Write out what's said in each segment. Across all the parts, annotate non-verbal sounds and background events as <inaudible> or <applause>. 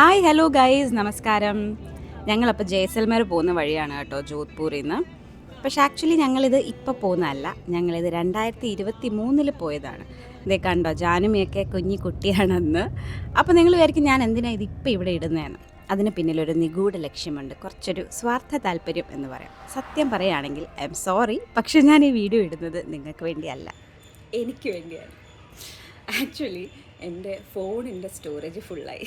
Hi hello guys നമസ്കാരം. ഞങ്ങളപ്പോൾ ജയ്സൽമേർ പോകുന്ന വഴിയാണ് കേട്ടോ ജോധ്പൂരിൽ നിന്ന് പക്ഷേ ആക്ച്വലി ഞങ്ങളിത് ഇപ്പോൾ പോകുന്നതല്ല. ഞങ്ങളിത് രണ്ടായിരത്തി ഇരുപത്തി മൂന്നിൽ പോയതാണ്. ഇതേ കണ്ടോ ജാനുമിയൊക്കെ കുഞ്ഞി കുട്ടിയാണെന്ന്. അപ്പോൾ നിങ്ങൾ വിചാരിക്കും ഞാൻ എന്തിനാണ് ഇത് ഇപ്പോൾ ഇവിടെ ഇടുന്നതെന്ന് അതിന് പിന്നിലൊരു നിഗൂഢ ലക്ഷ്യമുണ്ട്. കുറച്ചൊരു സ്വാർത്ഥ താല്പര്യം എന്ന് പറയാം. സത്യം പറയുകയാണെങ്കിൽ ഐ എം സോറി പക്ഷേ ഞാൻ ഈ വീഡിയോ ഇടുന്നത് നിങ്ങൾക്ക് വേണ്ടിയല്ല. എനിക്ക് വേണ്ടിയാണ്. ആക്ച്വലി എന്റെ ഫോണിന്റെ സ്റ്റോറേജ് ഫുള്ളായി.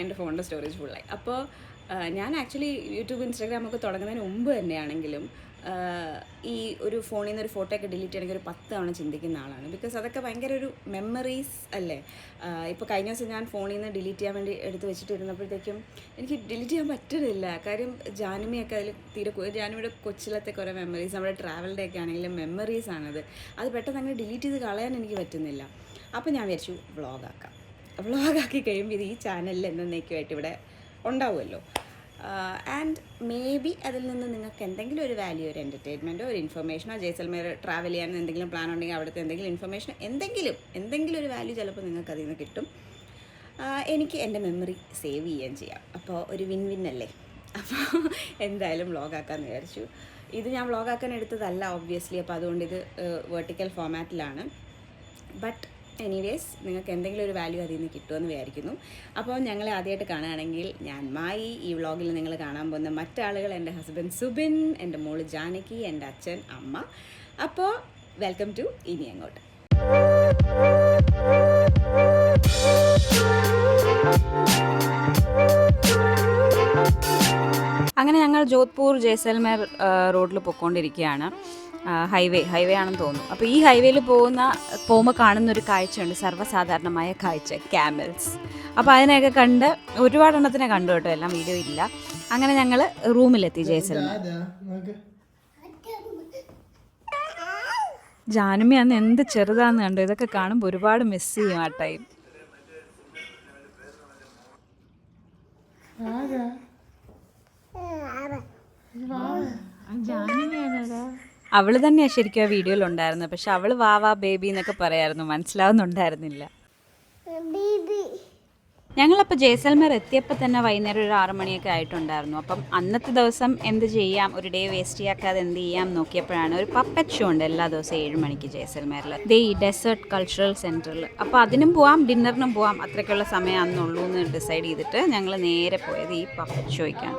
എന്റെ ഫോണിന്റെ സ്റ്റോറേജ് ഫുള്ളായി. അപ്പോൾ ഞാൻ ആക്ച്വലി യൂട്യൂബ് ഇൻസ്റ്റാഗ്രാം ഒക്കെ തുടങ്ങുന്നതിന് മുമ്പ് തന്നെയാണെങ്കിലും ഈ ഒരു ഫോണിൽ നിന്ന് ഒരു ഫോട്ടോ ഒക്കെ ഡിലീറ്റ് ചെയ്യണമെങ്കിൽ ഒരു പത്ത് തവണ ചിന്തിക്കുന്ന ആളാണ്. ബിക്കോസ് അതൊക്കെ ഭയങ്കര ഒരു മെമ്മറീസ് അല്ലേ? ഇപ്പോൾ കഴിഞ്ഞ ദിവസം ഞാൻ ഫോണിൽ നിന്ന് ഡിലീറ്റ് ചെയ്യാൻ വേണ്ടി എടുത്ത് വെച്ചിട്ടിരുന്നപ്പോഴത്തേക്കും എനിക്ക് ഡിലീറ്റ് ചെയ്യാൻ പറ്റുന്നില്ല. കാര്യം ജാനുമിയൊക്കെ അതിൽ തീരെ ജാനുമിയുടെ കൊച്ചിലത്തെ കുറേ മെമ്മറീസ് നമ്മുടെ ട്രാവലിന്റെ ഒക്കെ ആണെങ്കിലും മെമ്മറീസ് ആണത്. അത് പെട്ടെന്ന് അങ്ങനെ ഡിലീറ്റ് ചെയ്ത് കളയാൻ എനിക്ക് പറ്റുന്നില്ല. അപ്പോൾ ഞാൻ വിചാരിച്ചു വ്ളോഗാക്കാം. വ്ളോഗാക്കി കഴിയുമ്പോൾ ഇത് ഈ ചാനലിൽ എന്നേക്കുമായിട്ട് ഇവിടെ ഉണ്ടാവുമല്ലോ. ആൻഡ് മേ ബി അതിൽ നിന്ന് നിങ്ങൾക്ക് എന്തെങ്കിലും ഒരു വാല്യൂ ഒരു എന്റർടൈൻമെന്റോ ഒരു ഇൻഫർമേഷനോ ജയ്സൽമേർ ട്രാവൽ ചെയ്യാൻ എന്തെങ്കിലും പ്ലാൻ ഉണ്ടെങ്കിൽ അവിടുത്തെ എന്തെങ്കിലും ഇൻഫർമേഷൻ എന്തെങ്കിലും എന്തെങ്കിലും ഒരു വാല്യൂ ചിലപ്പോൾ നിങ്ങൾക്ക് അതിൽ നിന്ന് കിട്ടും. എനിക്ക് എന്റെ മെമ്മറി സേവ് ചെയ്യാൻ ചെയ്യാം. അപ്പോൾ ഒരു വിൻ വിൻ അല്ലേ? അപ്പോൾ എന്തായാലും വ്ളോഗാക്കാമെന്ന് വിചാരിച്ചു. ഇത് ഞാൻ വ്ളോഗാക്കാൻ എടുത്തതല്ല ഒബ്വിയസ്ലി അപ്പോൾ അതുകൊണ്ട് ഇത് വെർട്ടിക്കൽ ഫോമാറ്റിലാണ് ബട്ട് എനിവേസ് നിങ്ങൾക്ക് എന്തെങ്കിലും ഒരു വാല്യൂ അതിൽ നിന്ന് കിട്ടുമെന്ന് വിചാരിക്കുന്നു. അപ്പോൾ ഞങ്ങളെ ആദ്യമായിട്ട് കാണുകയാണെങ്കിൽ ഞാൻ മായി ഈ വ്ളോഗിൽ നിങ്ങൾ കാണാൻ പോകുന്ന മറ്റാളുകൾ എന്റെ ഹസ്ബൻഡ് സുബിൻ എന്റെ മോൾ ജാനകി എന്റെ അച്ഛൻ അമ്മ. അപ്പോൾ വെൽക്കം ടു ഇനി അങ്ങോട്ട്. അങ്ങനെ ഞങ്ങൾ ജോധ്പൂർ ജയ്സൽമേർ റോഡിൽ പൊയ്ക്കൊണ്ടിരിക്കുകയാണ്. ഹൈവേ ഹൈവേ ആണെന്ന് തോന്നുന്നു. അപ്പോൾ ഈ ഹൈവേയിൽ പോകുന്ന പോകുമ്പോൾ കാണുന്ന ഒരു കാഴ്ചയുണ്ട്. സർവസാധാരണമായ കാഴ്ച ക്യാമൽസ് അപ്പോൾ അതിനെയൊക്കെ കണ്ട് ഒരുപാട് എണ്ണത്തിനെ കണ്ടു കേട്ടോ. എല്ലാം വീഡിയോ ഇല്ല. അങ്ങനെ ഞങ്ങൾ റൂമിലെത്തി ജയ്സൽമേർ ജാനുമി അന്ന് എന്ത് ചെറുതാന്ന് കണ്ടു. ഇതൊക്കെ കാണുമ്പോൾ ഒരുപാട് മിസ് ചെയ്യും ആ ടൈം അവൾ തന്നെയാ ശരിക്കും ആ വീഡിയോയിൽ ഉണ്ടായിരുന്നത്. പക്ഷെ അവൾ വാ വാ ബേബി എന്നൊക്കെ പറയായിരുന്നു. മനസ്സിലാവുന്നുണ്ടായിരുന്നില്ല. ഞങ്ങളപ്പോൾ ജയ്സൽമേർ എത്തിയപ്പോൾ തന്നെ വൈകുന്നേരം ഒരു ആറു മണിയൊക്കെ ആയിട്ടുണ്ടായിരുന്നു. അപ്പം അന്നത്തെ ദിവസം എന്ത് ചെയ്യാം? ഒരു ഡേ വേസ്റ്റ് ചെയ്യാക്കാതെ എന്ത് ചെയ്യാം നോക്കിയപ്പോഴാണ് ഒരു പപ്പറ്റ് ഷോ ഉണ്ട് എല്ലാ ദിവസവും ഏഴ് മണിക്ക് ജയ്സൽമേറിൽ ദേ ഈ ഡെസേർട്ട് കൾച്ചറൽ സെന്ററിൽ അപ്പോൾ അതിനും പോവാം ഡിന്നറിനും പോവാം. അത്രയ്ക്കുള്ള സമയം അന്നുള്ളൂ എന്ന് ഡിസൈഡ് ചെയ്തിട്ട് ഞങ്ങൾ നേരെ പോയത് ഈ പപ്പറ്റ് ഷോയ്ക്കാണ്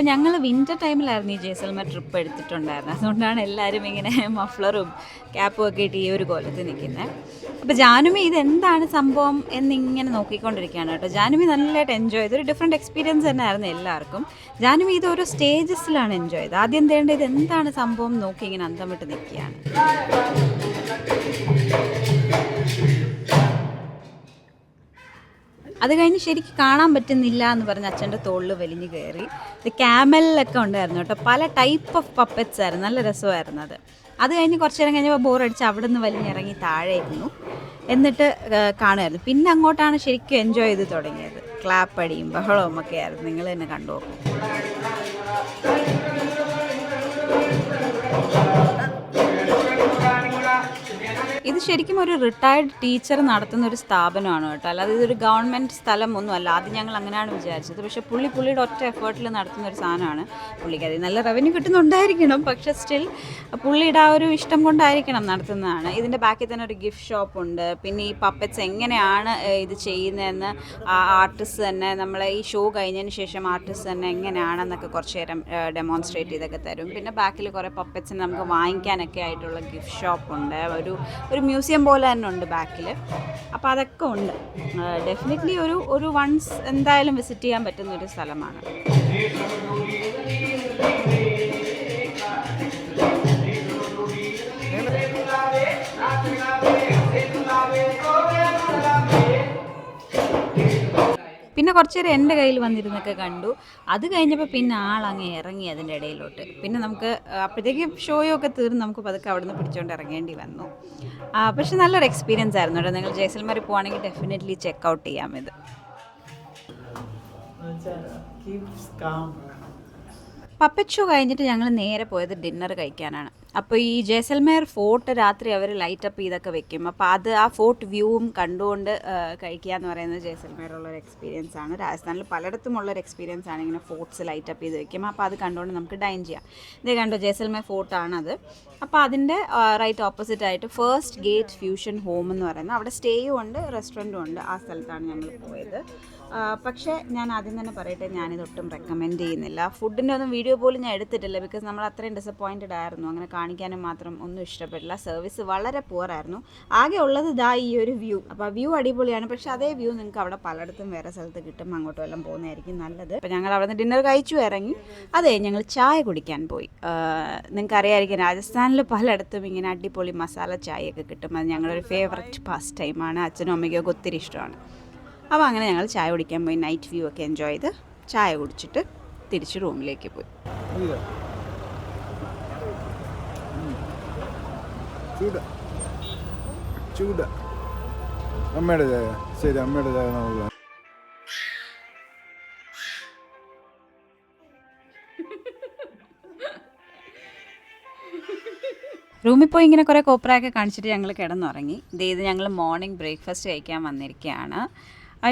അപ്പം ഞങ്ങൾ വിന്റർ ടൈമിലായിരുന്നു ഈ ജയ്സൽമർ ട്രിപ്പ് എടുത്തിട്ടുണ്ടായിരുന്നത്. അതുകൊണ്ടാണ് എല്ലാവരും ഇങ്ങനെ മഫ്ലറും ക്യാപ്പും ഒക്കെ ഇട്ട് ഈ ഒരു കോലത്തിൽ നിൽക്കുന്നത് അപ്പോൾ ജാനുമി ഇതെന്താണ് സംഭവം എന്നിങ്ങനെ നോക്കിക്കൊണ്ടിരിക്കുകയാണ് കേട്ടോ. ജാനുമി നല്ലതായിട്ട് എൻജോയ് ചെയ്തു. ഒരു ഡിഫറെന്റ് എക്സ്പീരിയൻസ് തന്നെ ആയിരുന്നു എല്ലാവർക്കും. ജാനുമി ഇത് ഓരോ സ്റ്റേജസിലാണ് എൻജോയ് ചെയ്തത്. ആദ്യം തേണ്ട ഇത് എന്താണ് സംഭവം നോക്കി ഇങ്ങനെ അന്തം വിട്ട് നിൽക്കുകയാണ്. അത് കഴിഞ്ഞ് ശരിക്കും കാണാൻ പറ്റുന്നില്ല എന്ന് പറഞ്ഞ് അച്ഛന്റെ തോളിൽ വലിഞ്ഞു കയറി. ഇത് ക്യാമലിലൊക്കെ ഉണ്ടായിരുന്നു കേട്ടോ. പല ടൈപ്പ് ഓഫ് പപ്പറ്റ്സ് ആയിരുന്നു. നല്ല രസമായിരുന്നു അത്. അത് കഴിഞ്ഞ് കുറച്ച് നേരം കഴിഞ്ഞപ്പോൾ ബോറടിച്ച് അവിടെ നിന്ന് വലിഞ്ഞിറങ്ങി താഴെയിരുന്നു. എന്നിട്ട് കാണുമായിരുന്നു. പിന്നെ അങ്ങോട്ടാണ് ശരിക്കും എൻജോയ് ചെയ്ത് തുടങ്ങിയത്. ക്ലാപ്പടിയും ബഹളവും ഒക്കെ ആയിരുന്നു. നിങ്ങൾ തന്നെ കണ്ടു? ശരിക്കും ഒരു റിട്ടയർഡ് ടീച്ചർ നടത്തുന്ന ഒരു സ്ഥാപനമാണ് കേട്ടോ. അല്ലാതെ ഇതൊരു ഗവൺമെന്റ് സ്ഥലം ഒന്നും അല്ല ആദ്യം ഞങ്ങൾ അങ്ങനെയാണ് വിചാരിച്ചത്. പക്ഷേ പുള്ളി പുള്ളിയുടെ ഒറ്റ എഫേർട്ടിൽ നടത്തുന്ന ഒരു സാധനമാണ് പുള്ളിക്ക്. അതിൽ നല്ല റവന്യൂ കിട്ടുന്നുണ്ടായിരിക്കണം. പക്ഷേ സ്റ്റിൽ പുള്ളിയുടെ ആ ഒരു ഇഷ്ടം കൊണ്ടായിരിക്കണം നടത്തുന്നതാണ്. ഇതിന്റെ ബാക്കിൽ തന്നെ ഒരു ഗിഫ്റ്റ് ഷോപ്പ് ഉണ്ട്. പിന്നെ ഈ പപ്പറ്റ്സ് എങ്ങനെയാണ് ഇത് ചെയ്യുന്നതെന്ന് ആ ആർട്ടിസ്റ്റ് തന്നെ നമ്മളെ ഈ ഷോ കഴിഞ്ഞതിന് ശേഷം ആർട്ടിസ്റ്റ് തന്നെ എങ്ങനെയാണെന്നൊക്കെ കുറച്ച് നേരം ഡെമോൺസ്ട്രേറ്റ് ചെയ്തൊക്കെ തരും. പിന്നെ ബാക്കിൽ കുറേ പപ്പറ്റ്സിന് നമുക്ക് വാങ്ങിക്കാനൊക്കെ ആയിട്ടുള്ള ഗിഫ്റ്റ് ഷോപ്പ് ഉണ്ട്. ഒരു ഒരു മ്യൂസിയം പോലെ തന്നെ ഉണ്ട് ബാക്കിൽ അപ്പോൾ അതൊക്കെ ഉണ്ട്. ഡെഫിനറ്റ്ലി ഒരു ഒരു വൺസ് എന്തായാലും വിസിറ്റ് ചെയ്യാൻ പറ്റുന്ന ഒരു സ്ഥലമാണ്. പിന്നെ കുറച്ച് നേരം എന്റെ കയ്യിൽ വന്നിരുന്നൊക്കെ കണ്ടു. അത് കഴിഞ്ഞപ്പോൾ പിന്നെ ആളങ്ങ് ഇറങ്ങി അതിന്റെ ഇടയിലോട്ട്. പിന്നെ നമുക്ക് അപ്പോഴത്തേക്ക് ഷോയൊക്കെ തീർന്ന് നമുക്ക് പതുക്കെ അവിടെ നിന്ന് പിടിച്ചുകൊണ്ട് ഇറങ്ങേണ്ടി വന്നു. പക്ഷെ നല്ലൊരു എക്സ്പീരിയൻസ് ആയിരുന്നു കേട്ടോ. നിങ്ങൾ ജയ്സൽമാർ പോവാണെങ്കിൽ ഡെഫിനറ്റ്ലി ചെക്ക് ഔട്ട് ചെയ്യാം ഇത്. ഷോ കഴിഞ്ഞിട്ട് ഞങ്ങൾ നേരെ പോയത് ഡിന്നർ കഴിക്കാനാണ്. അപ്പോൾ ഈ ജയ്സൽമേർ ഫോർട്ട് രാത്രി അവർ ലൈറ്റപ്പ് ചെയ്തൊക്കെ വെക്കും. അപ്പോൾ അത് ആ ഫോർട്ട് വ്യൂവും കണ്ടുകൊണ്ട് കഴിക്കുക എന്ന് പറയുന്നത് ജയ്സൽമേറുള്ള ഒരു എക്സ്പീരിയൻസ് ആണ്. രാജസ്ഥാനിൽ പലയിടത്തും ഉള്ളൊരു എക്സ്പീരിയൻസ് ആണ് ഇങ്ങനെ ഫോർട്ട്സ് ലൈറ്റപ്പ് ചെയ്ത് വെക്കും അപ്പോൾ അത് കണ്ടുകൊണ്ട് നമുക്ക് ഡൈൻ ചെയ്യാം. ഇത് കണ്ടോ ജയ്സൽമേർ ഫോർട്ടാണത് അപ്പോൾ അതിന്റെ റൈറ്റ് ഓപ്പോസിറ്റ് ആയിട്ട് ഫസ്റ്റ് ഗേറ്റ് ഫ്യൂഷൻ ഹോം എന്ന് പറയുന്നത് അവിടെ സ്റ്റേയും ഉണ്ട് റെസ്റ്റോറന്റും ഉണ്ട്. ആ സ്ഥലത്താണ് ഞങ്ങൾ പോയത്. പക്ഷേ ഞാൻ ആദ്യം തന്നെ പറയട്ടെ ഞാനിത് ഒട്ടും റെക്കമെൻഡ് ചെയ്യുന്നില്ല. ഫുഡിന്റെ ഒന്നും വീഡിയോ പോലും ഞാൻ എടുത്തിട്ടില്ല ബിക്കോസ് നമ്മൾ അത്രയും ഡിസപ്പോയിന്റഡ് ആയിരുന്നു. അങ്ങനെ കാണിക്കാനും മാത്രം ഒന്നും ഇഷ്ടപ്പെട്ടില്ല സർവീസ് വളരെ പുവറായിരുന്നു ആകെ ഉള്ളത് ഇതാ ഈ ഒരു വ്യൂ അപ്പോൾ ആ വ്യൂ അടിപൊളിയാണ്. പക്ഷേ അതേ വ്യൂ നിങ്ങൾക്ക് അവിടെ പലയിടത്തും വേറെ സ്ഥലത്ത് കിട്ടും. അങ്ങോട്ടും എല്ലാം പോകുന്നതായിരിക്കും നല്ലത്. അപ്പോൾ ഞങ്ങൾ അവിടെ നിന്ന് ഡിന്നർ കഴിച്ചു ഇറങ്ങി. അതെ ഞങ്ങൾ ചായ കുടിക്കാൻ പോയി. നിങ്ങൾക്കറിയായിരിക്കും രാജസ്ഥാനിൽ പലയിടത്തും ഇങ്ങനെ അടിപൊളി മസാല ചായയൊക്കെ കിട്ടും. അത് ഞങ്ങളൊരു ഫേവററ്റ് പാസ്റ്റ് ടൈമാണ് അച്ഛനും അമ്മയ്ക്കൊക്കെ ഒത്തിരി ഇഷ്ടമാണ്. അപ്പോൾ അങ്ങനെ ഞങ്ങൾ ചായ കുടിക്കാൻ പോയി നൈറ്റ് വ്യൂ ഒക്കെ എൻജോയ് ചെയ്ത് ചായ കുടിച്ചിട്ട് തിരിച്ച് റൂമിലേക്ക് പോയി. അമ്മയുടെ ചായ. ശരി അമ്മയുടെ ചായ നമുക്ക് റൂമിൽ പോയി ഇങ്ങനെ കുറേ കോപ്രയൊക്കെ കാണിച്ചിട്ട് ഞങ്ങൾ കിടന്നുറങ്ങി. ദേ ഇത് ഞങ്ങൾ മോർണിംഗ് ബ്രേക്ക്ഫാസ്റ്റ് കഴിക്കാൻ വന്നിരിക്കുകയാണ്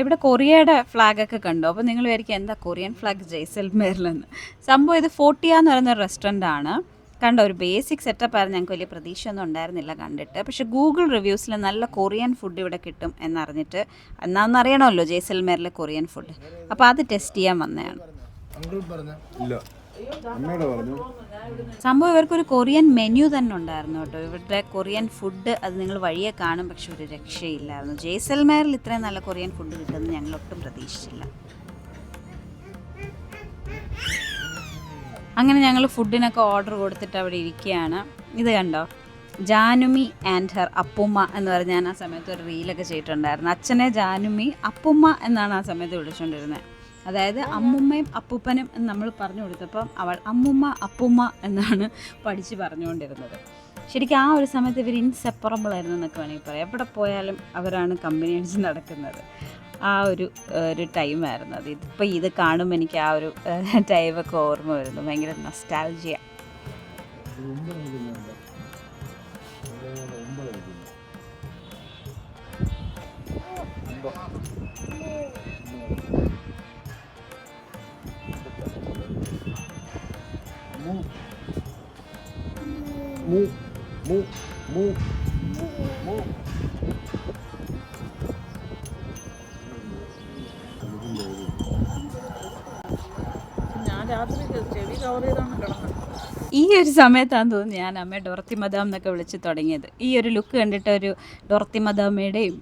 ഇവിടെ കൊറിയയുടെ ഫ്ലാഗൊക്കെ കണ്ടു. അപ്പോൾ നിങ്ങൾ വിചാരിക്കും എന്താ കൊറിയൻ ഫ്ലാഗ് ജയ്സൽമേറിലെന്ന് സംഭവം ഇത് ഫോർട്ടിയ എന്ന് പറയുന്ന ഒരു റെസ്റ്റോറന്റ് ആണ്. കണ്ട ഒരു ബേസിക് സെറ്റപ്പ് ആയിരുന്നു. ഞങ്ങൾക്ക് വലിയ പ്രതീക്ഷയൊന്നും ഉണ്ടായിരുന്നില്ല കണ്ടിട്ട്. പക്ഷെ ഗൂഗിൾ റിവ്യൂസിൽ നല്ല കൊറിയൻ ഫുഡ് ഇവിടെ കിട്ടും എന്നറിഞ്ഞിട്ട് എന്നാന്ന് അറിയണമല്ലോ ജയ്സൽമേറിലെ കൊറിയൻ ഫുഡ് അപ്പോൾ അത് ടെസ്റ്റ് ചെയ്യാൻ വന്നതാണ്. അമ്മയുടെ സംഭവം ഇവർക്കൊരു കൊറിയൻ മെനു തന്നെ ഉണ്ടായിരുന്നു കേട്ടോ. ഇവരുടെ കൊറിയൻ ഫുഡ് അത് നിങ്ങൾ വഴിയെ കാണും പക്ഷെ ഒരു രക്ഷയില്ലായിരുന്നു. ജയ്സൽമേറിൽ ഇത്രയും നല്ല കൊറിയൻ ഫുഡ് കിട്ടുമെന്ന് ഞങ്ങൾ ഒട്ടും പ്രതീക്ഷിച്ചില്ല. അങ്ങനെ ഞങ്ങൾ ഫുഡിനൊക്കെ ഓർഡർ കൊടുത്തിട്ട് അവിടെ ഇരിക്കുകയാണ്. ഇത് കണ്ടോ? ജാനുമി ആൻഡ് ഹെർ അപ്പുമ്മ എന്ന് പറഞ്ഞ് ഞാൻ ആ സമയത്ത് ഒരു റീലൊക്കെ ചെയ്തിട്ടുണ്ടായിരുന്നു. അച്ഛനെ ജാനുമി അപ്പുമ്മ എന്നാണ് ആ സമയത്ത് വിളിച്ചുകൊണ്ടിരുന്നത്. അതായത് അമ്മുമ്മയും അപ്പൂപ്പനും എന്ന് നമ്മൾ പറഞ്ഞു കൊടുത്തപ്പം അവൾ അമ്മുമ്മ അപ്പുമ്മ എന്നാണ് പഠിച്ച് പറഞ്ഞുകൊണ്ടിരുന്നത്. ശരിക്കും ആ ഒരു സമയത്ത് ഇവർ ഇൻസെപ്പറബിൾ ആയിരുന്നു എന്നൊക്കെ വേണമെങ്കിൽ പറയാം. എവിടെ പോയാലും അവരാണ് കമ്പനി അടിച്ച് നടക്കുന്നത്. ആ ഒരു ഒരു ടൈമായിരുന്നു അത്. ഇതിപ്പോൾ ഇത് കാണുമ്പോൾ എനിക്ക് ആ ഒരു ടൈമൊക്കെ ഓർമ്മ വരുന്നു. ഭയങ്കര നൊസ്റ്റാൾജിയ ഒരു സമയത്താന്ന് തോന്നുന്നു ഞാൻ അമ്മ ഡോർത്തി മദാം എന്നൊക്കെ വിളിച്ച് തുടങ്ങിയത്. ഈ ഒരു ലുക്ക് കണ്ടിട്ട് ഒരു ഡോർത്തി മദാമയുടെയും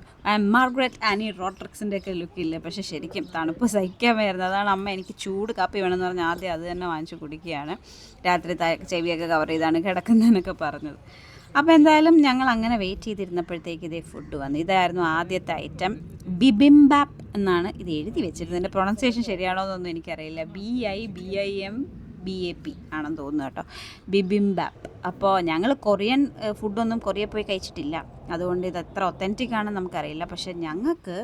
മാർഗ്രറ്റ് ആനി റോട്രിക്സിന്റെ ഒക്കെ ലുക്കില്ലേ പക്ഷെ ശരിക്കും തണുപ്പ് സഹിക്കാൻ വരുന്നത് അതാണ് അമ്മ എനിക്ക് ചൂട് കാപ്പി വേണമെന്ന് പറഞ്ഞാൽ ആദ്യം അത് തന്നെ വാങ്ങിച്ച് കുടിക്കുകയാണ്. രാത്രി ചെവിയൊക്കെ കവർ ചെയ്താണ് കിടക്കുന്നതെന്നൊക്കെ പറഞ്ഞത്. അപ്പോൾ എന്തായാലും ഞങ്ങൾ അങ്ങനെ വെയിറ്റ് ചെയ്തിരുന്നപ്പോഴത്തേക്ക് ഇതേ ഫുഡ് വന്നു. ഇതായിരുന്നു ആദ്യത്തെ ഐറ്റം ബിബിംബാപ്പ് എന്നാണ് ഇത് എഴുതി വെച്ചിരുന്നത്. എന്റെ പ്രൊണൗൺസിയേഷൻ ശരിയാണോ എന്നൊന്നും എനിക്കറിയില്ല. B I B I M B A P ആണെന്ന് തോന്നുന്നു കേട്ടോ. ബിബിംബാപ്പ് അപ്പോൾ ഞങ്ങൾ കൊറിയൻ ഫുഡൊന്നും കൊറിയ പോയി കഴിച്ചിട്ടില്ല. അതുകൊണ്ട് ഇത് എത്ര ഒത്തന്റിക് ആണെന്ന് നമുക്കറിയില്ല. പക്ഷേ ഞങ്ങൾക്ക്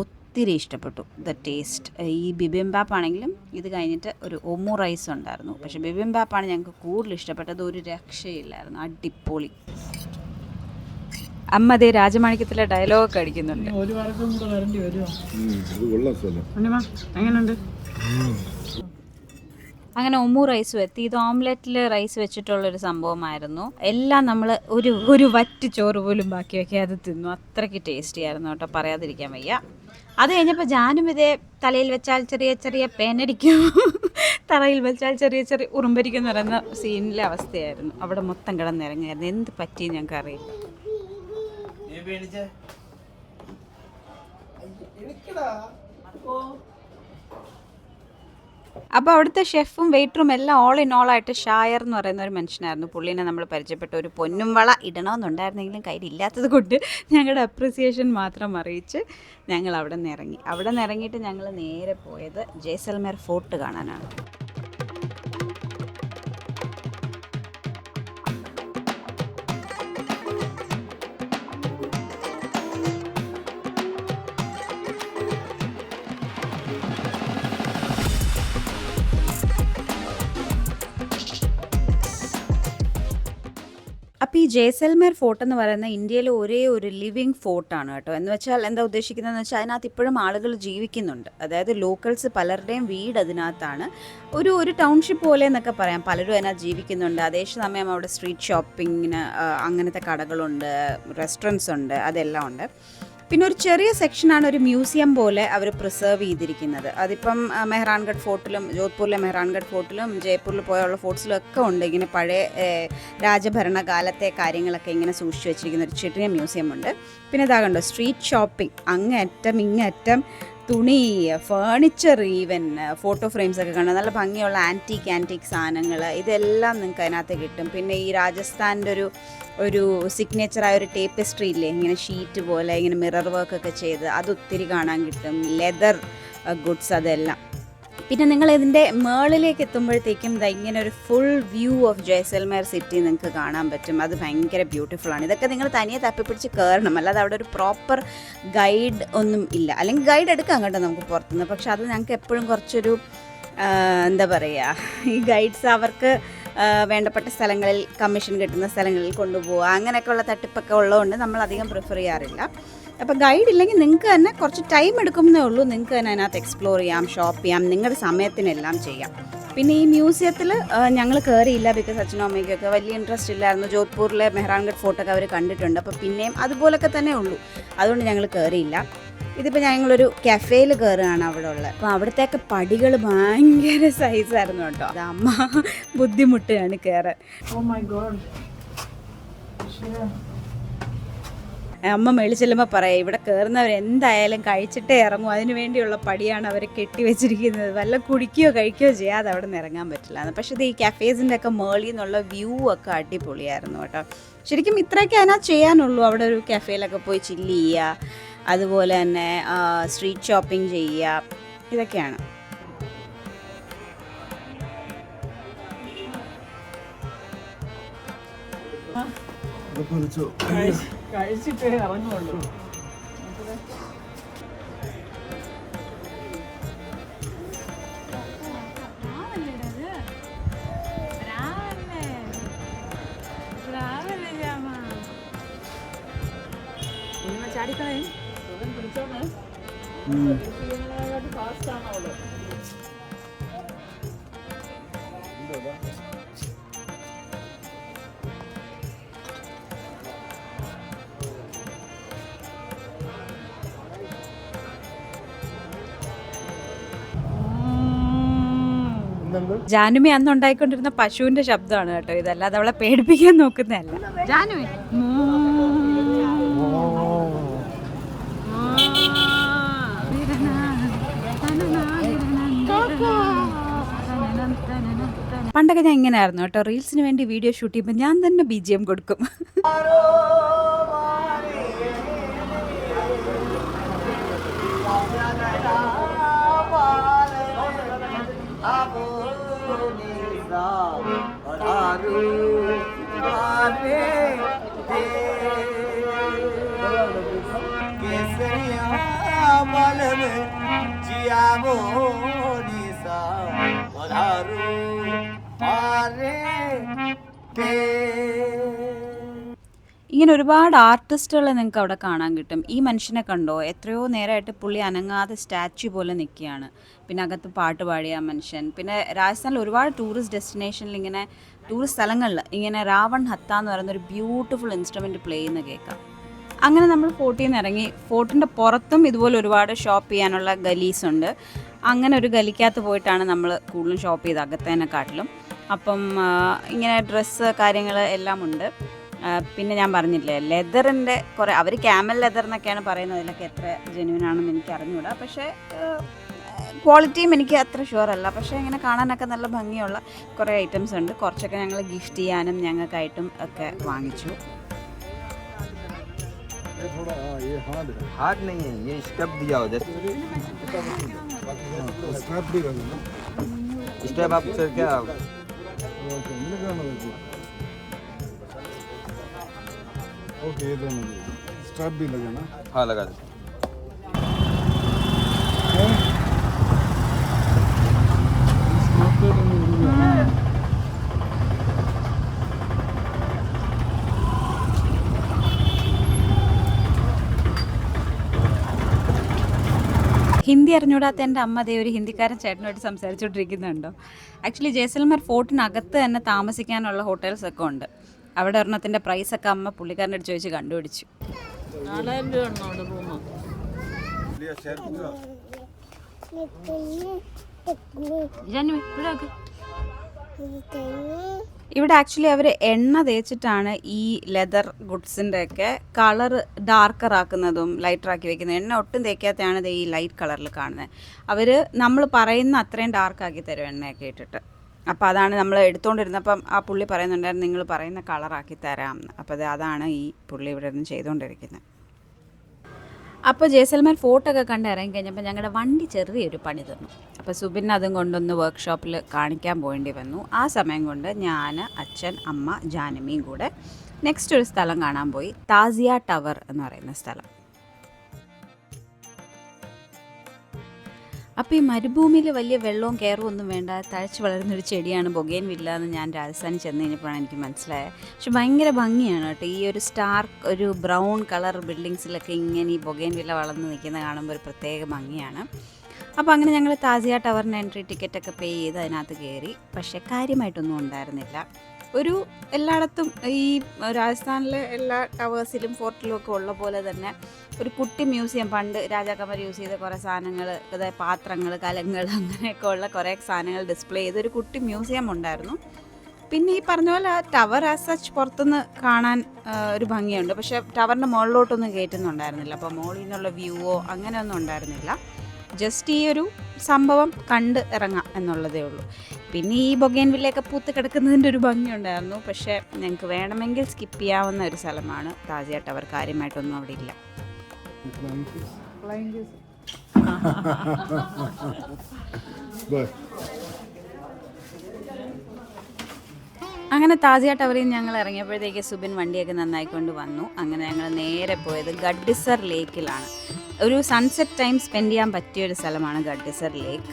ഒത്തിരി ഇഷ്ടപ്പെട്ടു ദ ടേസ്റ്റ്. ഈ ബിബിംബാപ്പ് ആണെങ്കിലും ഇത് കഴിഞ്ഞിട്ട് ഒരു ഒമു റൈസ് ഉണ്ടായിരുന്നു. പക്ഷേ ബിബിംബാപ്പാണ് ഞങ്ങൾക്ക് കൂടുതൽ ഇഷ്ടപ്പെട്ടത്. ഒരു രക്ഷയില്ലായിരുന്നു. അടിപൊളി. അമ്മ അതേ രാജമാണിക്യത്തിലെ ഡയലോഗ് അടിക്കുന്നുണ്ട്. ഒരു വർഷം കൂടെ വരേണ്ടി വരുമോ? എങ്ങനെയുണ്ട് അങ്ങനെ ഒമു റൈസ് എത്തി ഇത് ഓംലെറ്റിൽ റൈസ് വെച്ചിട്ടുള്ളൊരു സംഭവമായിരുന്നു. എല്ലാം നമ്മൾ ഒരു ഒരു വറ്റ് ചോറ് പോലും ബാക്കി വെക്കാതെ തിന്നു. അത്രയ്ക്ക് ടേസ്റ്റി ആയിരുന്നു കേട്ടോ പറയാതിരിക്കാൻ വയ്യ. അത് കഴിഞ്ഞപ്പോൾ ജാനും ഇതേ തലയിൽ വെച്ചാൽ ചെറിയ ചെറിയ പേനടിക്കും. <laughs> തറയിൽ വെച്ചാൽ ചെറിയ ചെറിയ ഉറുമ്പരിക്കും പറയുന്ന സീനിലെ അവസ്ഥയായിരുന്നു. അവിടെ മൊത്തം കിടന്നിറങ്ങിയായിരുന്നു എന്ത് പറ്റിയെന്ന് ഞങ്ങൾക്ക് അറിയില്ല അപ്പോൾ അവിടുത്തെ ഷെഫും വെയിറ്ററും എല്ലാം ഓൾ ഇൻ ഓൾ ആയിട്ട് ഷായർ എന്ന് പറയുന്ന ഒരു മനുഷ്യനായിരുന്നു. പുള്ളീനെ നമ്മൾ പരിചയപ്പെട്ട ഒരു പൊന്നും വള ഇടണമെന്നുണ്ടായിരുന്നെങ്കിലും കയ്യിലില്ലാത്തത് കൊണ്ട് ഞങ്ങളുടെ അപ്രിസിയേഷൻ മാത്രം അറിയിച്ച് ഞങ്ങൾ അവിടെ നിന്ന് ഇറങ്ങി. അവിടെ നിന്ന് ഇറങ്ങിയിട്ട് ഞങ്ങൾ നേരെ പോയത് ജയ്സൽമേർ ഫോർട്ട് കാണാനാണ്. ജയ്സൽമേർ ഫോർട്ട് എന്ന് പറയുന്ന ഇന്ത്യയിലെ ഒരേ ഒരു ലിവിങ് ഫോർട്ടാണ് കേട്ടോ. എന്ന് വെച്ചാൽ എന്താ ഉദ്ദേശിക്കുന്നതെന്ന് വെച്ചാൽ അതിനകത്ത് ഇപ്പോഴും ആളുകൾ ജീവിക്കുന്നുണ്ട്. അതായത് ലോക്കൽസ് പലരുടെയും വീട് അതിനകത്താണ്. ഒരു ഒരു ടൗൺഷിപ്പ് പോലെ എന്നൊക്കെ പറയാം. പലരും അതിനകത്ത് ജീവിക്കുന്നുണ്ട്. അതേ സമയം അവിടെ സ്ട്രീറ്റ് ഷോപ്പിങ്ങിന് അങ്ങനത്തെ കടകളുണ്ട് റെസ്റ്റോറന്റ്സ് ഉണ്ട് അതെല്ലാം ഉണ്ട്. പിന്നെ ഒരു ചെറിയ സെക്ഷനാണ് ഒരു മ്യൂസിയം പോലെ അവർ പ്രിസർവ് ചെയ്തിരിക്കുന്നത്. അതിപ്പം മെഹ്റാൻഗഡ് ഫോർട്ടിലും ജോധ്പൂരിലെ മെഹ്റാൻഗഡ് ഫോർട്ടിലും ജയ്പൂരിൽ പോയുള്ള ഫോർട്ട്സിലും ഒക്കെ ഉണ്ട്. ഇങ്ങനെ പഴയ രാജഭരണകാലത്തെ കാര്യങ്ങളൊക്കെ ഇങ്ങനെ സൂക്ഷിച്ചു വെച്ചിരിക്കുന്ന ഒരു ചെറിയ മ്യൂസിയം ഉണ്ട്. പിന്നെ ഇതാ കണ്ടോ സ്ട്രീറ്റ് ഷോപ്പിംഗ് അങ്ങേറ്റം ഇങ്ങേറ്റം തുണി ഫേണിച്ചർ ഈവൻ ഫോട്ടോ ഫ്രെയിംസ് ഒക്കെ കണ്ടു നല്ല ഭംഗിയുള്ള ആന്റീക്ക് ആന്റീക്ക് സാധനങ്ങൾ ഇതെല്ലാം നിങ്ങൾക്ക് അതിനകത്ത് കിട്ടും. പിന്നെ ഈ രാജസ്ഥാന്റെ ഒരു ഒരു സിഗ്നേച്ചർ ആയ ഒരു ടേപ്പസ്ട്രി ഇല്ലേ? ഇങ്ങനെ ഷീറ്റ് പോലെ ഇങ്ങനെ മിറർ വർക്ക് ഒക്കെ ചെയ്ത് അത് ഒത്തിരി കാണാൻ കിട്ടും. ലെതർ ഗുഡ്സ് അതെല്ലാം. പിന്നെ നിങ്ങൾ ഇതിന്റെ മേളിലേക്ക് എത്തുമ്പോഴത്തേക്കും ദാ ഇങ്ങനെ ഒരു full view of Jaisalmer city നിങ്ങൾക്ക് കാണാൻ പറ്റും. അത് ഭയങ്കര ബ്യൂട്ടിഫുൾ ആണ്. ഇതൊക്കെ നിങ്ങൾ തനിയെ തപ്പിപ്പിടിച്ച് കയറണം അല്ലാതെ അവിടെ ഒരു പ്രോപ്പർ ഗൈഡ് ഒന്നും ഇല്ല. അല്ലെങ്കിൽ ഗൈഡ് എടുക്കാം കേട്ടോ നമുക്ക് പുറത്തുനിന്ന്. പക്ഷെ അത് ഞങ്ങൾക്ക് എപ്പോഴും കുറച്ചൊരു എന്താ പറയുക ഈ ഗൈഡ്സ് അവർക്ക് വേണ്ടപ്പെട്ട സ്ഥലങ്ങളിൽ കമ്മീഷൻ കിട്ടുന്ന സ്ഥലങ്ങളിൽ കൊണ്ടുപോവുക. അങ്ങനെയൊക്കെയുള്ള തട്ടിപ്പൊക്കെ ഉള്ളതുകൊണ്ട് നമ്മൾ അധികം പ്രിഫർ ചെയ്യാറില്ല. അപ്പോൾ ഗൈഡ് ഇല്ലെങ്കിൽ നിങ്ങൾക്ക് തന്നെ കുറച്ച് ടൈം എടുക്കുമെന്നേ ഉള്ളൂ. നിങ്ങൾക്ക് തന്നെ അതിനകത്ത് എക്സ്പ്ലോർ ചെയ്യാം ഷോപ്പ് ചെയ്യാം നിങ്ങളുടെ സമയത്തിനെല്ലാം ചെയ്യാം. പിന്നെ ഈ മ്യൂസിയത്തിൽ ഞങ്ങൾ കയറിയില്ല ബിക്കോസ് അച്ഛനും അമ്മയ്ക്കൊക്കെ വലിയ ഇൻട്രസ്റ്റ് ഇല്ലായിരുന്നു. ജോധ്പൂരിലെ മെഹ്റാൻഗഡ് ഫോർട്ടൊക്കെ അവർ കണ്ടിട്ടുണ്ട്. അപ്പോൾ പിന്നെയും അതുപോലൊക്കെ തന്നെ ഉള്ളൂ. അതുകൊണ്ട് ഞങ്ങൾ കയറിയില്ല ഇതിപ്പോൾ ഞങ്ങളൊരു കഫേയിൽ കയറുകയാണ് അവിടെ ഉള്ളത് അപ്പോൾ അവിടത്തെയൊക്കെ പടികൾ ഭയങ്കര സൈസായിരുന്നു കേട്ടോ. അത് അമ്മ ബുദ്ധിമുട്ടുകയാണ് കയറാൻ Oh. അമ്മ മേളിൽ ചെല്ലുമ്പോൾ പറയാം ഇവിടെ കയറുന്നവർ എന്തായാലും കഴിച്ചിട്ടേ ഇറങ്ങും. അതിന് വേണ്ടിയുള്ള പടിയാണ് അവർ കെട്ടി വെച്ചിരിക്കുന്നത്. വല്ല കുടിക്കുകയോ കഴിക്കുകയോ ചെയ്യാതെ അവിടെ നിന്ന് ഇറങ്ങാൻ പറ്റില്ല പക്ഷേ ഇത് ഈ കഫേസിന്റെ ഒക്കെ മേളിൽ നിന്നുള്ള വ്യൂ ഒക്കെ അടിപൊളിയായിരുന്നു കേട്ടോ. ശരിക്കും ഇത്രയൊക്കെ അതിനകത്ത് ചെയ്യാനുള്ളൂ? അവിടെ ഒരു കഫേയിലൊക്കെ പോയി ചില്ല് ചെയ്യുക അതുപോലെ തന്നെ സ്ട്രീറ്റ് ഷോപ്പിംഗ് ചെയ്യുക ഇതൊക്കെയാണ്. കഴിച്ചിട്ടേ ഇറങ്ങുള്ളൂ. ജാനുമി അന്ന് ഉണ്ടായിക്കൊണ്ടിരുന്ന പശുവിന്റെ ശബ്ദമാണ് കേട്ടോ ഇതല്ലാതെ അവളെ പേടിപ്പിക്കാൻ നോക്കുന്നതല്ല. ജാനുമി. പണ്ടൊക്കെ ഞാൻ ഇങ്ങനെ ആയിരുന്നു കേട്ടോ. റീൽസിന് വേണ്ടി വീഡിയോ ഷൂട്ട് ചെയ്യുമ്പോൾ ഞാൻ തന്നെ ബി ജി എം കൊടുക്കും. ഇങ്ങനെ ഒരുപാട് ആർട്ടിസ്റ്റുകളെ നിങ്ങൾക്ക് അവിടെ കാണാൻ കിട്ടും. ഈ മനുഷ്യനെ കണ്ടോ? എത്രയോ നേരമായിട്ട് പുള്ളി അനങ്ങാതെ സ്റ്റാച്യു പോലെ നിൽക്കുകയാണ്. പിന്നെ അകത്ത് പാട്ട് പാടിയ മനുഷ്യൻ. പിന്നെ രാജസ്ഥാനിൽ ഒരുപാട് ടൂറിസ്റ്റ് ഡെസ്റ്റിനേഷനിൽ ഇങ്ങനെ ടൂറിസ്റ്റ് സ്ഥലങ്ങളിൽ ഇങ്ങനെ രാവൺ ഹത്ത എന്ന് പറയുന്ന ഒരു ബ്യൂട്ടിഫുൾ ഇൻസ്ട്രുമെന്റ് പ്ലേ ചെയ്യുന്ന കേൾക്കാം. അങ്ങനെ നമ്മൾ ഫോർട്ടിൽ നിന്ന് ഇറങ്ങി ഫോർട്ടിന്റെ പുറത്തും ഇതുപോലെ ഒരുപാട് ഷോപ്പ് ചെയ്യാനുള്ള ഗലീസ് ഉണ്ട്. അങ്ങനെ ഒരു ഗലിക്കകത്ത് പോയിട്ടാണ് നമ്മൾ കൂടുതലും ഷോപ്പ് ചെയ്ത് അകത്തേനെക്കാട്ടിലും അപ്പം ഇങ്ങനെ ഡ്രസ്സ് കാര്യങ്ങൾ എല്ലാം ഉണ്ട് പിന്നെ ഞാൻ പറഞ്ഞില്ലേ ലെതറിന്റെ കുറേ അവർ ക്യാമൽ ലെതർ എന്നൊക്കെയാണ് പറയുന്നത് അതിലൊക്കെ എത്ര ജെന്യൂൻ ആണെന്ന് എനിക്ക് അറിഞ്ഞുകൂടാ പക്ഷേ ക്വാളിറ്റിയും എനിക്ക് അത്ര ഷുവർ അല്ല. പക്ഷേ ഇങ്ങനെ കാണാനൊക്കെ നല്ല ഭംഗിയുള്ള കുറേ ഐറ്റംസ് ഉണ്ട്. കുറച്ചൊക്കെ ഞങ്ങൾ ഗിഫ്റ്റ് ചെയ്യാനും ഞങ്ങൾക്കായിട്ടും ഒക്കെ വാങ്ങിച്ചു. ये वैसे ओके ये दोनों स्ट्रैप भी लगे ना हाँ लगा दो ഹിന്ദി അറിഞ്ഞൂടാത്ത എൻ്റെ അമ്മ അതേ ഒരു ഹിന്ദിക്കാരൻ ചേട്ടനോട് സംസാരിച്ചുകൊണ്ടിരിക്കുന്നുണ്ടോ ആക്ച്വലി ജയ്സൽമർ ഫോർട്ടിനകത്ത് തന്നെ താമസിക്കാനുള്ള ഹോട്ടൽസ് ഒക്കെ ഉണ്ട് അവിടെ പ്രൈസ് പ്രൈസൊക്കെ അമ്മ പുള്ളിക്കാരനോട് അടുത്ത് ചോദിച്ച് കണ്ടുപിടിച്ചു. ഇവിടെ ആക്ച്വലി അവർ എണ്ണ തേച്ചിട്ടാണ് ഈ ലെതർ ഗുഡ്സിന്റെ ഒക്കെ കളർ ഡാർക്കർ ആക്കുന്നതും ലൈറ്റർ ആക്കി വെക്കുന്നത്. എണ്ണ ഒട്ടും തേക്കാത്തതാണ് ഇത് ഈ ലൈറ്റ് കളറിൽ കാണുന്നത്. അവർ നമ്മൾ പറയുന്ന അത്രയും ഡാർക്ക് ആക്കി തരും എണ്ണയൊക്കെ ഇട്ടിട്ട്. അപ്പോൾ അതാണ് നമ്മൾ എടുത്തുകൊണ്ടിരുന്നപ്പം ആ പുള്ളി പറയുന്നുണ്ടായിരുന്നു നിങ്ങൾ പറയുന്ന കളറാക്കി തരാം. അപ്പോൾ അത് അതാണ് ഈ പുള്ളി ഇവിടെ നിന്ന് ചെയ്തുകൊണ്ടിരിക്കുന്നത് അപ്പോൾ ജയ്സൽമാൻ ഫോട്ടോ ഒക്കെ കണ്ട് ഇറങ്ങി കഴിഞ്ഞപ്പോൾ ഞങ്ങളുടെ വണ്ടി ചെറിയൊരു പണി തന്നു. അപ്പോൾ സുബിൻ അതും കൊണ്ടൊന്ന് വർക്ക്ഷോപ്പിൽ കാണിക്കാൻ പോകേണ്ടി വന്നു. ആ സമയം കൊണ്ട് ഞാൻ അച്ഛൻ അമ്മ ജാനമിയും കൂടെ നെക്സ്റ്റ് ഒരു സ്ഥലം കാണാൻ പോയി. താസിയ ടവർ എന്ന് പറയുന്ന സ്ഥലം. അപ്പോൾ ഈ മരുഭൂമിയിൽ വലിയ വെള്ളവും കയറും ഒന്നും വേണ്ട. തഴച്ച് വളരുന്നൊരു ചെടിയാണ് ബൊഗേൻ വില്ല എന്ന് ഞാൻ രാജസ്ഥാനിൽ ചെന്ന് കഴിഞ്ഞപ്പോഴാണ് എനിക്ക് മനസ്സിലായത്. പക്ഷെ ഭയങ്കര ഭംഗിയാണ് കേട്ടോ. ഈ ഒരു സ്റ്റാർക്ക് ഒരു ബ്രൗൺ കളർ ബിൽഡിങ്സിലൊക്കെ ഇങ്ങനെ ഈ ബൊഗേൻ വില്ല വളർന്ന് നിൽക്കുന്നത് കാണുമ്പോൾ ഒരു പ്രത്യേക ഭംഗിയാണ്. അപ്പോൾ അങ്ങനെ ഞങ്ങൾ താസിയ ടവറിന് എൻട്രി ടിക്കറ്റൊക്കെ പേ ചെയ്ത് അതിനകത്ത് കയറി. പക്ഷേ കാര്യമായിട്ടൊന്നും ഉണ്ടായിരുന്നില്ല. ഒരു എല്ലായിടത്തും ഈ രാജസ്ഥാനിലെ എല്ലാ ടവേഴ്സിലും ഫോർട്ടിലും ഒക്കെ ഉള്ള പോലെ തന്നെ ഒരു കുട്ടി മ്യൂസിയം പണ്ട് രാജാക്കന്മാർ യൂസ് ചെയ്ത കുറേ സാധനങ്ങൾ അതായത് പാത്രങ്ങൾ കലങ്ങൾ അങ്ങനെയൊക്കെ ഉള്ള കുറേ സാധനങ്ങൾ ഡിസ്പ്ലേ ചെയ്ത ഒരു കുട്ടി മ്യൂസിയം ഉണ്ടായിരുന്നു. പിന്നെ ഈ പറഞ്ഞ പോലെ ആ ടവർ ആസ് സച്ച് പുറത്തുനിന്ന് കാണാൻ ഒരു ഭംഗിയുണ്ട്. പക്ഷേ ടവറിന്റെ മുകളിലോട്ടൊന്നും കയറ്റുന്നുണ്ടായിരുന്നില്ല അപ്പോൾ മുകളിൽ നിന്നുള്ള വ്യൂവോ അങ്ങനെയൊന്നും ഉണ്ടായിരുന്നില്ല. ജസ്റ്റ് ഈ ഒരു സംഭവം കണ്ട് ഇറങ്ങാം എന്നുള്ളതേ ഉള്ളൂ. പിന്നെ ഈ ബൊഗേൻ വില്ലയൊക്കെ പൂത്ത് കിടക്കുന്നതിന്റെ ഒരു ഭംഗിയുണ്ടായിരുന്നു. പക്ഷേ ഞങ്ങൾക്ക് വേണമെങ്കിൽ സ്കിപ്പ് ചെയ്യാവുന്ന ഒരു സ്ഥലമാണ്. താജിയ ടവർ കാര്യമായിട്ടൊന്നും അവിടെ ഇല്ല. അങ്ങനെ താജിയ ടവറിൽ നിന്ന് ഞങ്ങൾ ഇറങ്ങിയപ്പോഴത്തേക്ക് സുബിൻ വണ്ടിയൊക്കെ നന്നായിക്കൊണ്ട് വന്നു. അങ്ങനെ ഞങ്ങൾ നേരെ പോയത് ഗഡ്ഡിസർ ലേക്കിലാണ്. ഒരു സൺസെറ്റ് ടൈം സ്പെൻഡ് ചെയ്യാൻ പറ്റിയ ഒരു സ്ഥലമാണ് ഗഡ്ഡിസർ ലേക്ക്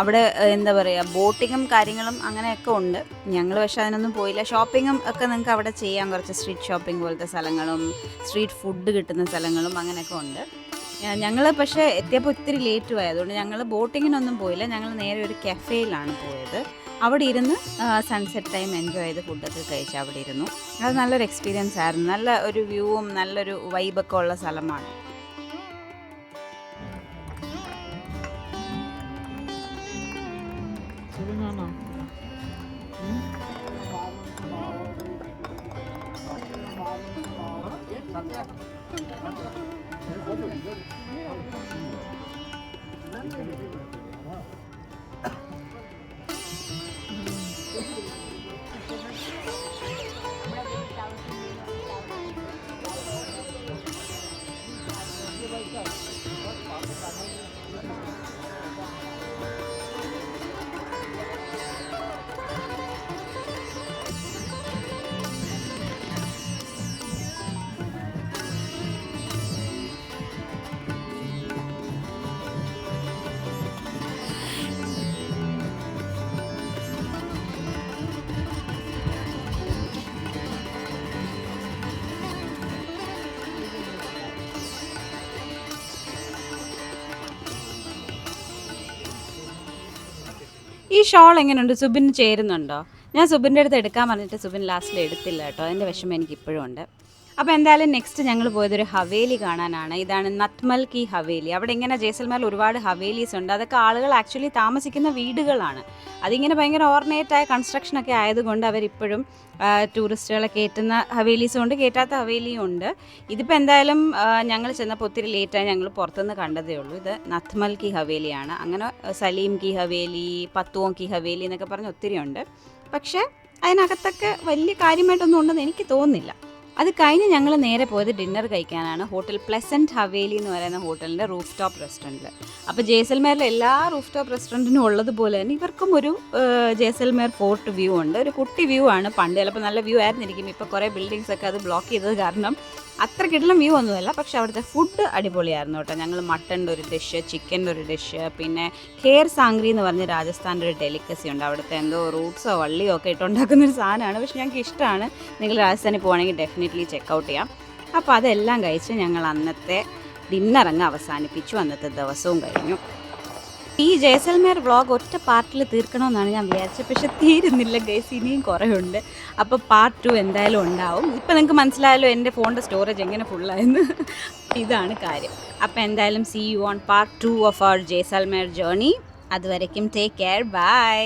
അവിടെ എന്താ പറയുക ബോട്ടിങ്ങും കാര്യങ്ങളും അങ്ങനെയൊക്കെ ഉണ്ട്. ഞങ്ങൾ പക്ഷേ അതിനൊന്നും പോയില്ല. ഷോപ്പിങ്ങും ഒക്കെ നിങ്ങൾക്ക് അവിടെ ചെയ്യാം. കുറച്ച് സ്ട്രീറ്റ് ഷോപ്പിംഗ് പോലത്തെ സ്ഥലങ്ങളും സ്ട്രീറ്റ് ഫുഡ് കിട്ടുന്ന സ്ഥലങ്ങളും അങ്ങനെയൊക്കെ ഉണ്ട്. ഞങ്ങൾ പക്ഷേ എത്തിയപ്പോൾ ഒത്തിരി ലേറ്റ് പോയി അതുകൊണ്ട് ഞങ്ങൾ ബോട്ടിങ്ങിനൊന്നും പോയില്ല. ഞങ്ങൾ നേരെ ഒരു കഫേയിലാണ് പോയത്. അവിടെ ഇരുന്ന് സൺസെറ്റ് ടൈം എൻജോയ് ചെയ്ത് ഫുഡൊക്കെ കഴിച്ച് അവിടെ ഇരുന്നു. അത് നല്ലൊരു എക്സ്പീരിയൻസ് ആയിരുന്നു. നല്ല ഒരു വ്യൂവും നല്ലൊരു വൈബൊക്കെ ഉള്ള സ്ഥലമാണ്. സുഖമാണോ? ഈ ഷോൾ എങ്ങനെയുണ്ട് സുബിന് ചേരുന്നുണ്ടോ? ഞാൻ സുബിന്റെ അടുത്ത് എടുക്കാൻ പറഞ്ഞിട്ട് സുബിൻ ലാസ്റ്റിൽ എടുത്തില്ല കേട്ടോ. അതിന്റെ വിഷമം എനിക്ക് ഇപ്പോഴും ഉണ്ട്. അപ്പോൾ എന്തായാലും നെക്സ്റ്റ് ഞങ്ങൾ പോയതൊരു ഹവേലി കാണാനാണ്. ഇതാണ് നത്മൽ കി ഹവേലി. അവിടെ ഇങ്ങനെ ജയ്സൽമേറിൽ ഒരുപാട് ഹവേലീസ് ഉണ്ട്. അതൊക്കെ ആളുകൾ ആക്ച്വലി താമസിക്കുന്ന വീടുകളാണ്. അതിങ്ങനെ ഭയങ്കര ഓർണേറ്റായ കൺസ്ട്രക്ഷനൊക്കെ ആയതുകൊണ്ട് അവരിപ്പോഴും ടൂറിസ്റ്റുകളെ കയറ്റുന്ന ഹവേലീസും ഉണ്ട് കയറ്റാത്ത ഹവേലിയും ഉണ്ട്. ഇതിപ്പോൾ എന്തായാലും ഞങ്ങൾ ചെന്നപ്പോൾ ഒത്തിരി ലേറ്റായി ഞങ്ങൾ പുറത്തുനിന്ന് കണ്ടതേ ഉള്ളൂ. ഇത് നത്മൽ കി ഹവേലിയാണ്. അങ്ങനെ സലീം കി ഹവേലി പത്തുവോം കി ഹവേലി എന്നൊക്കെ പറഞ്ഞ് ഒത്തിരി ഉണ്ട്. പക്ഷേ അതിനകത്തൊക്കെ വലിയ കാര്യമായിട്ടൊന്നും ഉണ്ടെന്ന് എനിക്ക് തോന്നുന്നില്ല. അത് കഴിഞ്ഞ് ഞങ്ങൾ നേരെ പോയത് ഡിന്നർ കഴിക്കാനാണ്. ഹോട്ടൽ പ്ലസന്റ് ഹവേലി എന്ന് പറയുന്ന ഹോട്ടലിന്റെ റൂഫ് ടോപ്പ് റെസ്റ്റോറന്റിൽ അപ്പോൾ ജയ്സൽമേറിലെ എല്ലാ റൂഫ് ടോപ്പ് റെസ്റ്റോറന്റിനും ഉള്ളതുപോലെ തന്നെ ഇവർക്കും ഒരു ജയ്സൽമേർ ഫോർട്ട് വ്യൂ ഉണ്ട്. ഒരു കുട്ടി വ്യൂ ആണ്. പണ്ട് ചിലപ്പോൾ നല്ല വ്യൂ ആയിരുന്നിരിക്കും. ഇപ്പോൾ കുറേ ബിൽഡിങ്സൊക്കെ അത് ബ്ലോക്ക് ചെയ്തത് കാരണം അത്ര കിട്ടലും വ്യൂ ഒന്നുമല്ല. പക്ഷെ അവിടുത്തെ ഫുഡ് അടിപൊളിയായിരുന്നു കേട്ടോ. ഞങ്ങൾ മട്ടന്റെ ഒരു ഡിഷ് ചിക്കന്റെ ഒരു ഡിഷ് പിന്നെ ഖേർ സാങ്ക്രി എന്ന് പറഞ്ഞ രാജസ്ഥാന്റെ ഒരു ഡെലിക്കസി ഉണ്ട്. അവിടുത്തെ എന്തോ റൂട്ട്സോ വള്ളിയോ ഒക്കെ ഇട്ടുണ്ടാക്കുന്ന ഒരു സാധനമാണ്. പക്ഷെ ഞങ്ങൾക്ക് ഇഷ്ടമാണ്. നിങ്ങൾ രാജസ്ഥാനിൽ പോകണമെങ്കിൽ ഡെഫിനറ്റ്ലി ചെക്കൗട്ട് ചെയ്യാം. അപ്പോൾ അതെല്ലാം കഴിച്ച് ഞങ്ങൾ അന്നത്തെ ഡിന്നർ അങ്ങ് അവസാനിപ്പിച്ചു. അന്നത്തെ ദിവസവും കഴിഞ്ഞു. ഈ ജയ്സൽമേർ വ്ളോഗ് ഒറ്റ പാർട്ടിൽ തീർക്കണമെന്നാണ് ഞാൻ വിചാരിച്ചത്. പക്ഷെ തീരുന്നില്ല ഗൈസ് ഇനിയും കുറേ ഉണ്ട് അപ്പോൾ പാർട്ട് ടു എന്തായാലും ഉണ്ടാവും. ഇപ്പം നിങ്ങൾക്ക് മനസ്സിലായല്ലോ എന്റെ ഫോണിന്റെ സ്റ്റോറേജ് എങ്ങനെ ഫുള്ളായെന്ന് ഇതാണ് കാര്യം. അപ്പോൾ എന്തായാലും see you on part two of our Jaisalmer journey അതുവരയ്ക്കും take care by